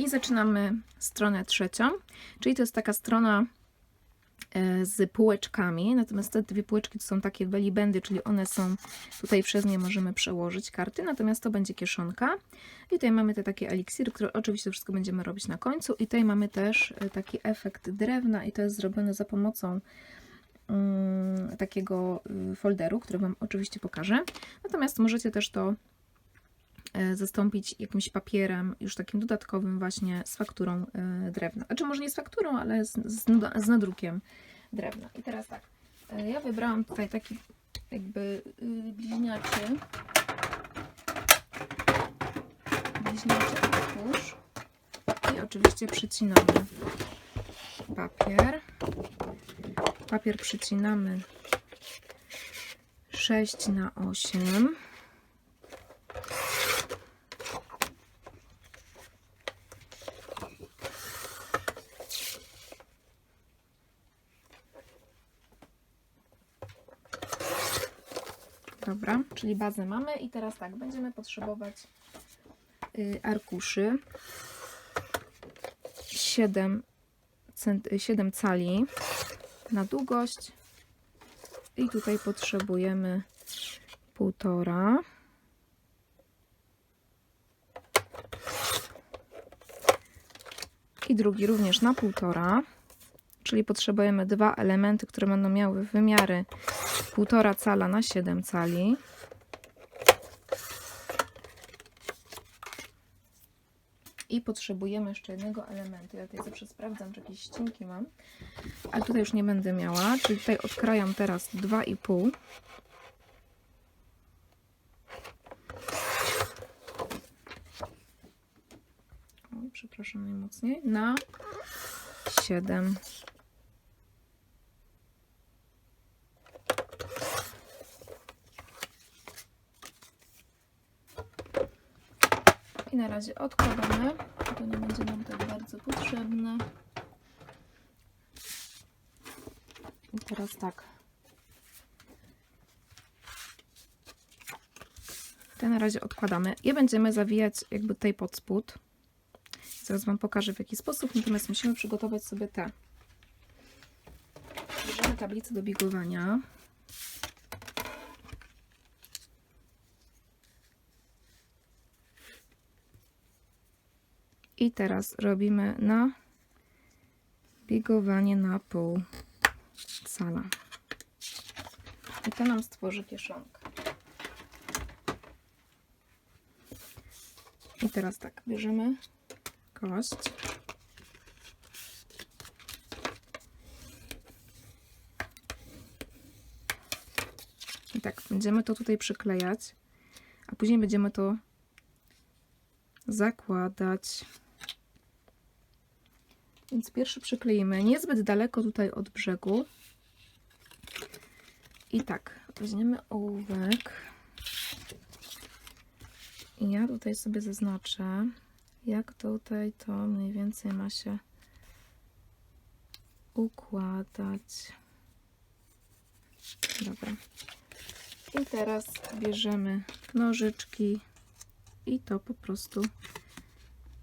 I zaczynamy stronę trzecią, czyli to jest taka strona e, z półeczkami, natomiast te dwie półeczki to są takie belibendy, czyli one są, tutaj przez nie możemy przełożyć karty, natomiast to będzie kieszonka. I tutaj mamy te takie eliksiry, które oczywiście wszystko będziemy robić na końcu. I tutaj mamy też e, taki efekt drewna i to jest zrobione za pomocą mm, takiego y, folderu, który Wam oczywiście pokażę. Natomiast możecie też to zastąpić jakimś papierem już takim dodatkowym właśnie z fakturą e, drewna. Znaczy może nie z fakturą, ale z, z, z nadrukiem drewna. I teraz tak, e, ja wybrałam tutaj taki jakby y, bliźniaczy bliźniaczy arkusz i oczywiście przycinamy papier. Papier przycinamy 6 na 8. Dobra, czyli bazę mamy i teraz tak, będziemy potrzebować y, arkuszy. 7, cent, 7 cali na długość. I tutaj potrzebujemy półtora. I drugi również na półtora. Czyli potrzebujemy dwa elementy, które będą miały wymiary półtora cala na 7 cali. I potrzebujemy jeszcze jednego elementu. Ja tutaj zawsze sprawdzam, czy jakieś ścinki mam, ale tutaj już nie będę miała, czyli tutaj odkrajam teraz 2,5 o, przepraszam najmocniej, na 7 na razie odkładamy, to nie będzie nam tak bardzo potrzebne. I teraz tak. Te na razie odkładamy. Je będziemy zawijać jakby tutaj pod spód. Zaraz Wam pokażę w jaki sposób, natomiast musimy przygotować sobie te. Bierzemy tablicę do biegowania. I teraz robimy na biegowanie na pół cala. I to nam stworzy kieszonkę. I teraz tak, bierzemy kość. I tak, będziemy to tutaj przyklejać, a później będziemy to zakładać. Więc pierwszy przykleimy niezbyt daleko tutaj od brzegu. I tak, weźmiemy ołówek. I ja tutaj sobie zaznaczę, jak tutaj to mniej więcej ma się układać. Dobra. I teraz bierzemy nożyczki i to po prostu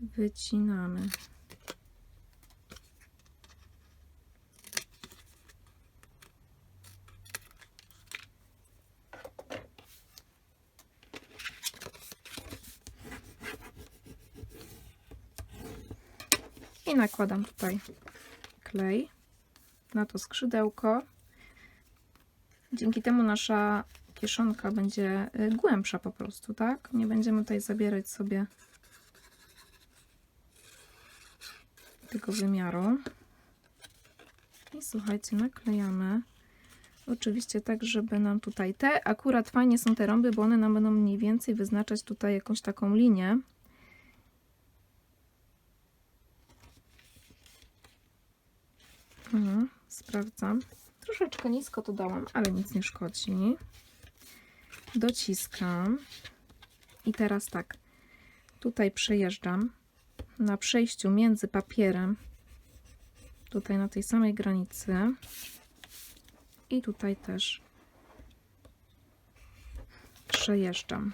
wycinamy. Nakładam tutaj klej na to skrzydełko. Dzięki temu nasza kieszonka będzie y, głębsza po prostu, tak? Nie będziemy tutaj zabierać sobie tego wymiaru. I słuchajcie, naklejamy. Oczywiście tak, żeby nam tutaj te, akurat fajnie są te rąby, bo one nam będą mniej więcej wyznaczać tutaj jakąś taką linię. Mhm, sprawdzam. Troszeczkę nisko to dałam, ale nic nie szkodzi. Dociskam. I teraz tak. Tutaj przejeżdżam na przejściu między papierem, tutaj na tej samej granicy i tutaj też przejeżdżam.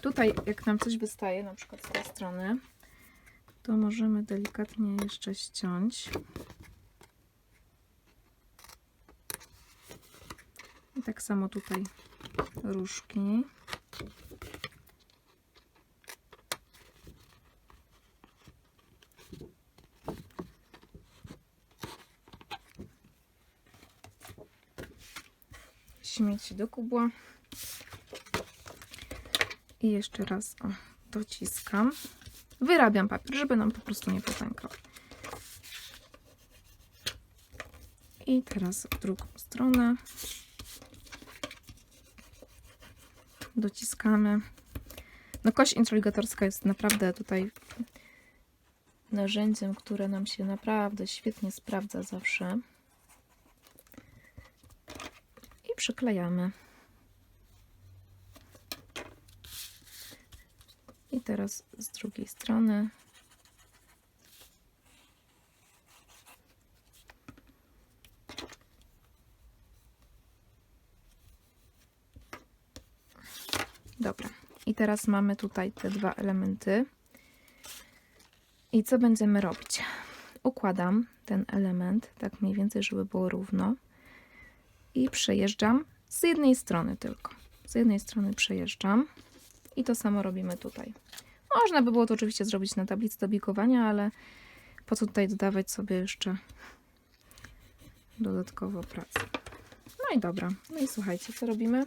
Tutaj jak nam coś wystaje, na przykład z tej strony, to możemy delikatnie jeszcze ściąć. I tak samo tutaj różki. Śmieci do kubła. I jeszcze raz o, dociskam. Wyrabiam papier, żeby nam po prostu nie popękał. I teraz w drugą stronę. Dociskamy. No kość introligatorska jest naprawdę tutaj narzędziem, które nam się naprawdę świetnie sprawdza zawsze. I przyklejamy. I teraz z drugiej strony. Dobra. I teraz mamy tutaj te dwa elementy. I co będziemy robić? Układam ten element, tak mniej więcej, żeby było równo. I przejeżdżam z jednej strony tylko. Z jednej strony przejeżdżam. I to samo robimy tutaj. Można by było to oczywiście zrobić na tablicy do bikowania, ale po co tutaj dodawać sobie jeszcze dodatkowo pracy. No i dobra. No i słuchajcie, co robimy?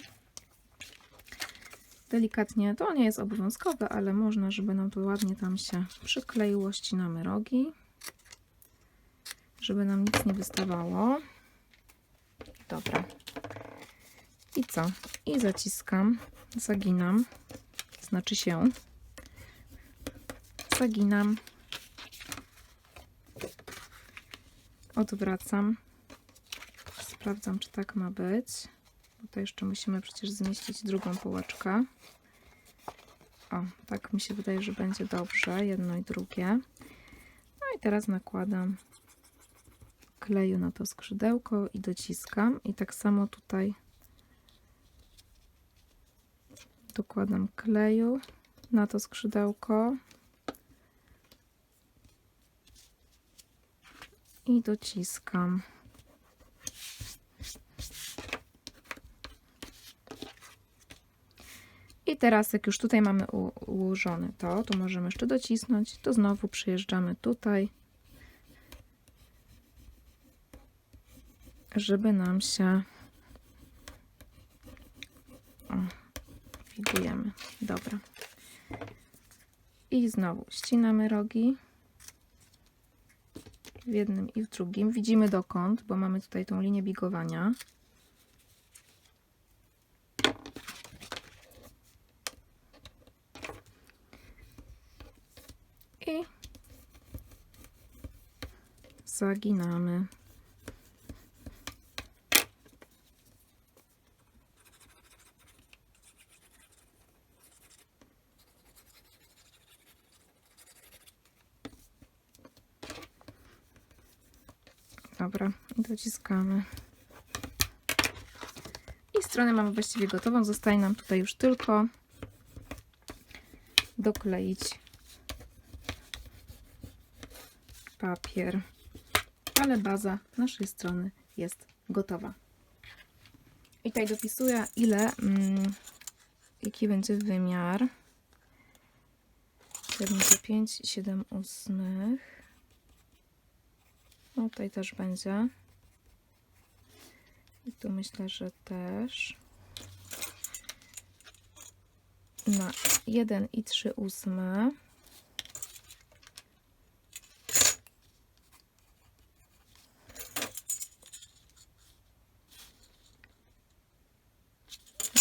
Delikatnie, to nie jest obowiązkowe, ale można, żeby nam to ładnie tam się przykleiło, ścinamy rogi, żeby nam nic nie wystawało. Dobra. I co? I zaciskam, zaginam znaczy się zaginam, odwracam, sprawdzam, czy tak ma być. To jeszcze musimy przecież zmieścić drugą półeczkę. O, tak mi się wydaje, że będzie dobrze, jedno i drugie. No i teraz nakładam kleju na to skrzydełko i dociskam. I tak samo tutaj dokładam kleju na to skrzydełko i dociskam. I teraz, jak już tutaj mamy ułożone to, to możemy jeszcze docisnąć. To znowu przyjeżdżamy tutaj, żeby nam się o, figujemy. Dobra. I znowu ścinamy rogi w jednym i w drugim. Widzimy dokąd, bo mamy tutaj tą linię bigowania. I zaginamy. Dobra, dociskamy. I stronę mamy właściwie gotową. Zostaje nam tutaj już tylko dokleić papier. Ale baza naszej strony jest gotowa. I tutaj dopisuję, ile, mm, jaki będzie wymiar. 75, 7 ósmych. No tutaj też będzie. I tu myślę, że też. Na 1 i 3 ósme.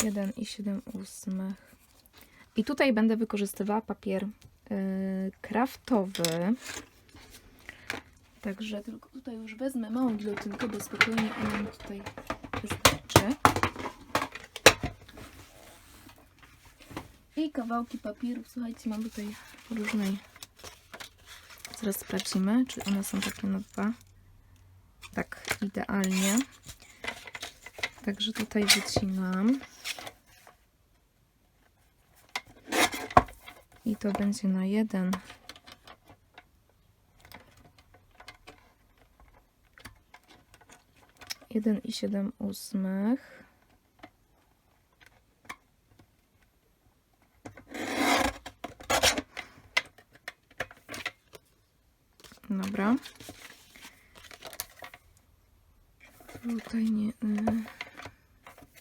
Jeden i siedem ósmych. I tutaj będę wykorzystywała papier yy, kraftowy. Także tylko tutaj już wezmę małą gilotynkę, bo spokojnie ona mi tutaj wystarczy. I kawałki papierów. Słuchajcie, mam tutaj różnej. Zaraz sprawdzimy, czy one są takie na dwa. Tak, idealnie. Także tutaj wycinam. to będzie na jeden. Jeden i siedem ósmych. Dobra. Tutaj nie... Y,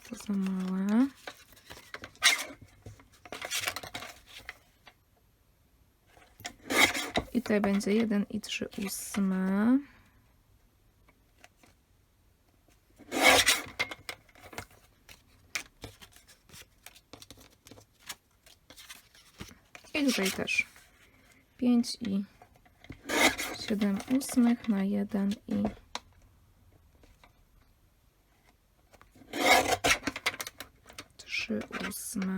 to za małe. Tutaj będzie 1 i 3 ósme. I tutaj też 5 i 7 ósmych na 1 i trzy ósme.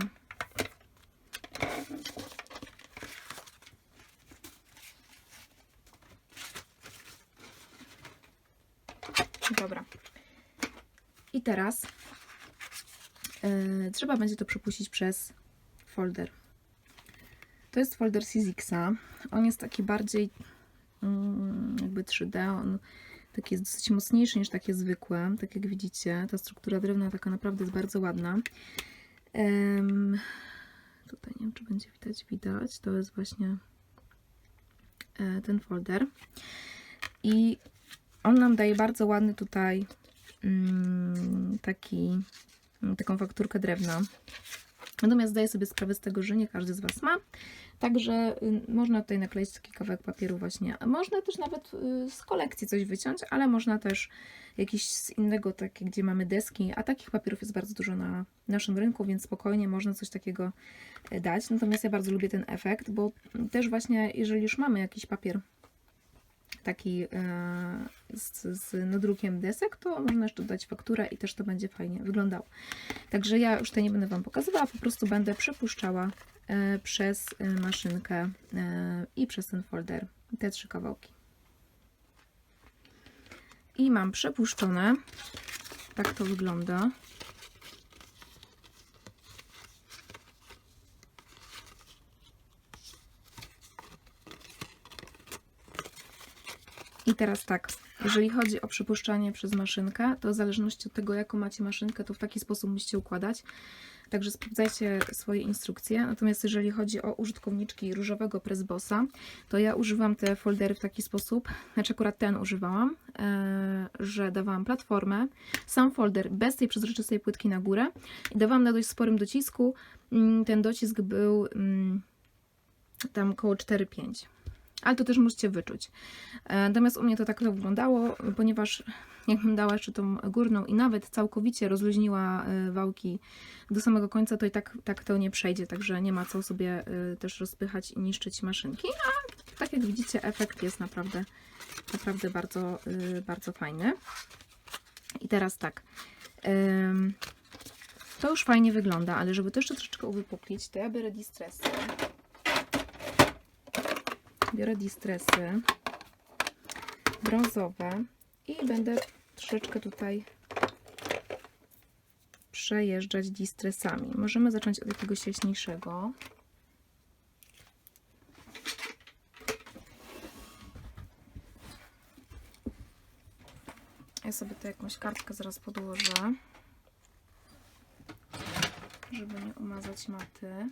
Dobra. I teraz yy, trzeba będzie to przepuścić przez folder. To jest folder Syzixa. On jest taki bardziej mm, jakby 3D. On taki jest dosyć mocniejszy niż takie zwykłe. Tak jak widzicie, ta struktura drewna taka naprawdę jest bardzo ładna. Tutaj nie wiem, czy będzie widać, widać. To jest właśnie e, ten folder. I on nam daje bardzo ładny tutaj mm, taki, taką fakturkę drewna. Natomiast zdaję sobie sprawę z tego, że nie każdy z Was ma. Także y, można tutaj nakleić taki kawałek papieru właśnie. Można też nawet y, z kolekcji coś wyciąć, ale można też jakiś z innego, takie, gdzie mamy deski, a takich papierów jest bardzo dużo na naszym rynku, więc spokojnie można coś takiego y, dać. Natomiast ja bardzo lubię ten efekt, bo też właśnie jeżeli już mamy jakiś papier taki e, z, z nadrukiem desek, to można jeszcze dodać fakturę i też to będzie fajnie wyglądało. Także ja już to nie będę Wam pokazywała, po prostu będę przepuszczała e, przez e, maszynkę i przez ten folder te trzy kawałki. I mam przepuszczone. Tak to wygląda. I teraz tak, jeżeli chodzi o przepuszczanie przez maszynkę, to w zależności od tego, jaką macie maszynkę, to w taki sposób musicie układać. Także sprawdzajcie swoje instrukcje. Natomiast jeżeli chodzi o użytkowniczki różowego Pressbossa, to ja używam te foldery w taki sposób, znaczy akurat ten używałam, e, że dawałam platformę, sam folder bez tej przezroczystej płytki na górę i dawałam na dość sporym docisku. Mm, Ten docisk był mm, tam około 4-5 ale to też możecie wyczuć. E, Natomiast u mnie to tak wyglądało, ponieważ jakbym dała jeszcze tą górną i nawet całkowicie rozluźniła e, wałki do samego końca, to i tak, tak to nie przejdzie, także nie ma co sobie e, też rozpychać i niszczyć maszynki. A tak jak widzicie, efekt jest naprawdę, naprawdę bardzo, bardzo fajny. I teraz tak. To już fajnie wygląda, ale żeby to jeszcze troszeczkę uwypuklić, to ja biorę distressy. Biorę distresy brązowe i będę troszeczkę tutaj przejeżdżać distresami. Możemy zacząć od jakiegoś jaśniejszego. Ja sobie tu jakąś kartkę zaraz podłożę, żeby nie umazać maty.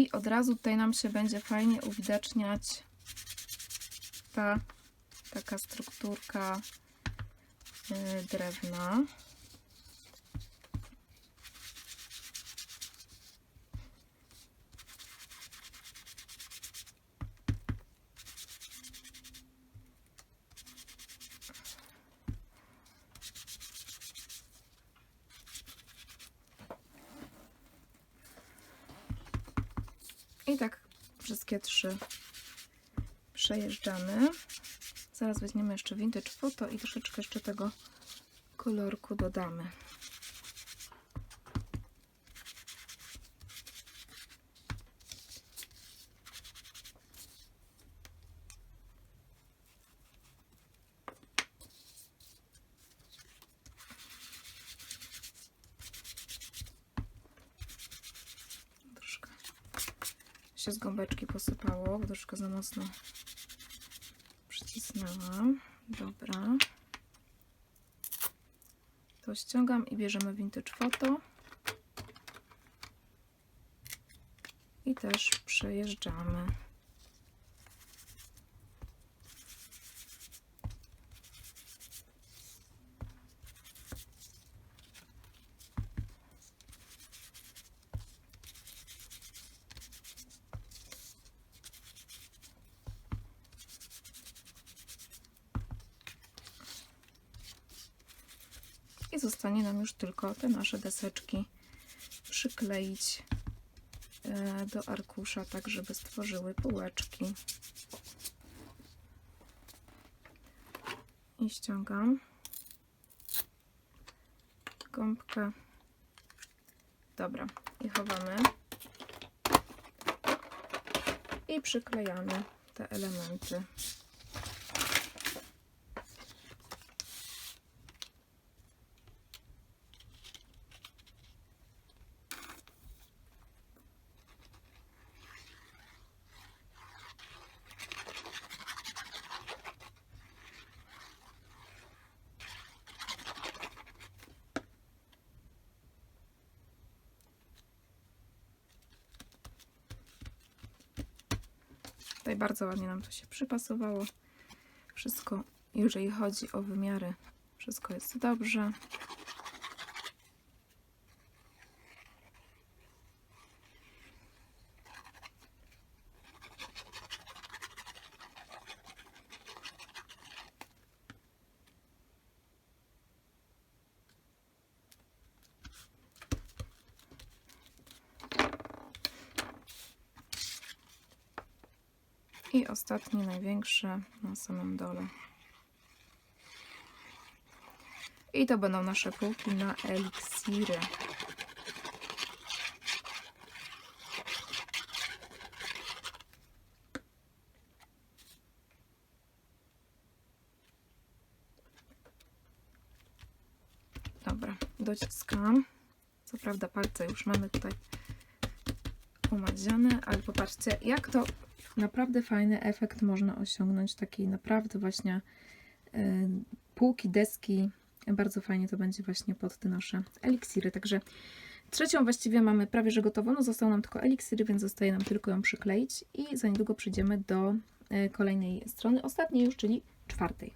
I od razu tutaj nam się będzie fajnie uwidaczniać ta taka strukturka y, drewna. przejeżdżamy. Zaraz weźmiemy jeszcze vintage foto i troszeczkę jeszcze tego kolorku dodamy. Z gąbeczki posypało, bo troszkę za mocno przycisnęłam. Dobra. To ściągam i bierzemy Vintage Photo. I też przejeżdżamy. I zostanie nam już tylko te nasze deseczki przykleić e, do arkusza, tak żeby stworzyły półeczki. I ściągam gąbkę. Dobra, i chowamy. I przyklejamy te elementy. Tutaj bardzo ładnie nam to się przypasowało. Wszystko, jeżeli chodzi o wymiary, wszystko jest dobrze. I ostatni, największy na samym dole. I to będą nasze półki na eliksiry. Dobra, dociskam. Co prawda palce już mamy tutaj umadziane, ale popatrzcie, jak to naprawdę fajny efekt można osiągnąć. Takiej naprawdę właśnie y, półki, deski. Bardzo fajnie to będzie właśnie pod te nasze eliksiry. Także trzecią właściwie mamy prawie że gotową. No zostały nam tylko eliksiry, więc zostaje nam tylko ją przykleić i za niedługo przejdziemy do y, kolejnej strony, ostatniej już, czyli czwartej.